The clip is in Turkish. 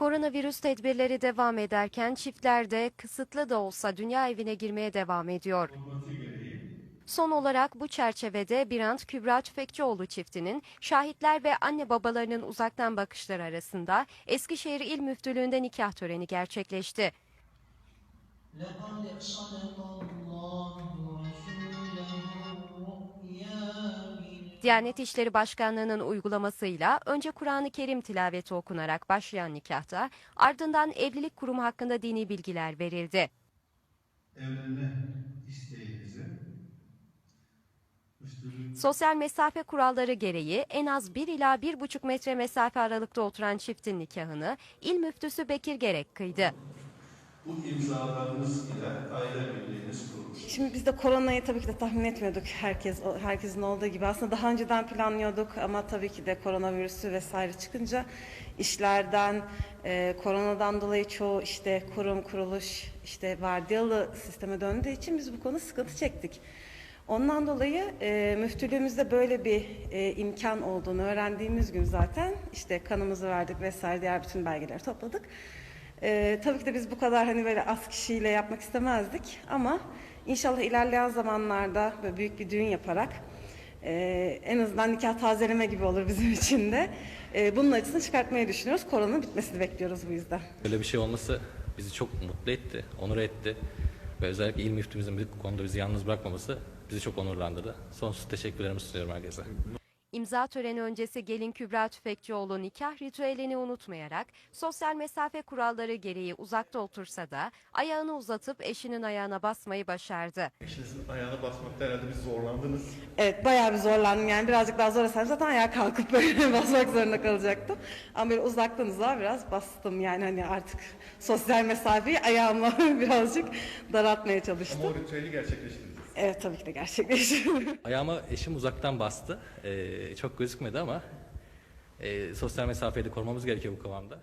Koronavirüs tedbirleri devam ederken çiftler de kısıtlı da olsa dünya evine girmeye devam ediyor. Son olarak bu çerçevede Birant Kübra Tüfekçioğlu çiftinin şahitler ve anne babalarının uzaktan bakışları arasında Eskişehir İl Müftülüğü'nde nikah töreni gerçekleşti. Diyanet İşleri Başkanlığı'nın uygulamasıyla önce Kur'an-ı Kerim tilaveti okunarak başlayan nikahta ardından evlilik kurumu hakkında dini bilgiler verildi. evlenme isteğinizi Sosyal mesafe kuralları gereği en az 1 ila 1,5 metre mesafe aralıkta oturan çiftin nikahını İl Müftüsü Bekir Gerek kıydı. bu imzalarınız ile aile. Şimdi biz de koronayı tabii ki de tahmin etmiyorduk herkes herkesin olduğu gibi. Aslında daha önceden planlıyorduk ama tabii ki de koronavirüsü vesaire çıkınca işlerden, e, koronadan dolayı çoğu işte kurum, kuruluş, işte vardiyalı sisteme döndüğü için biz bu konuda sıkıntı çektik. Ondan dolayı e, müftülüğümüzde böyle bir e, imkan olduğunu öğrendiğimiz gün zaten işte kanımızı verdik vesaire diğer bütün belgeleri topladık. Ee, tabii ki de biz bu kadar hani böyle az kişiyle yapmak istemezdik ama inşallah ilerleyen zamanlarda böyle büyük bir düğün yaparak e, en azından nikah tazeleme gibi olur bizim için de. E, bunun acısını çıkartmayı düşünüyoruz. Koronanın bitmesini bekliyoruz bu yüzden. Böyle bir şey olması bizi çok mutlu etti, onur etti. Ve özellikle il müftümüzün bu konuda bizi yalnız bırakmaması bizi çok onurlandırdı. Sonsuz teşekkürlerimi sunuyorum herkese. İmza töreni öncesi gelin Kübra Tüfekçioğlu nikah ritüelini unutmayarak sosyal mesafe kuralları gereği uzakta otursa da ayağını uzatıp eşinin ayağına basmayı başardı. Eşinizin ayağına basmakta herhalde bir zorlandınız. Evet bayağı bir zorlandım yani birazcık daha zorlasam zaten ayağa kalkıp böyle basmak zorunda kalacaktım. Ama böyle uzaktan uzağa biraz bastım yani hani artık sosyal mesafeyi ayağıma birazcık daraltmaya çalıştım. Ama o ritüeli gerçekleştirdiniz. Evet tabii ki de gerçekleşti. Ayağıma eşim uzaktan bastı. Ee, çok gözükmedi ama e, sosyal mesafeyi de korumamız gerekiyor bu kıvamda.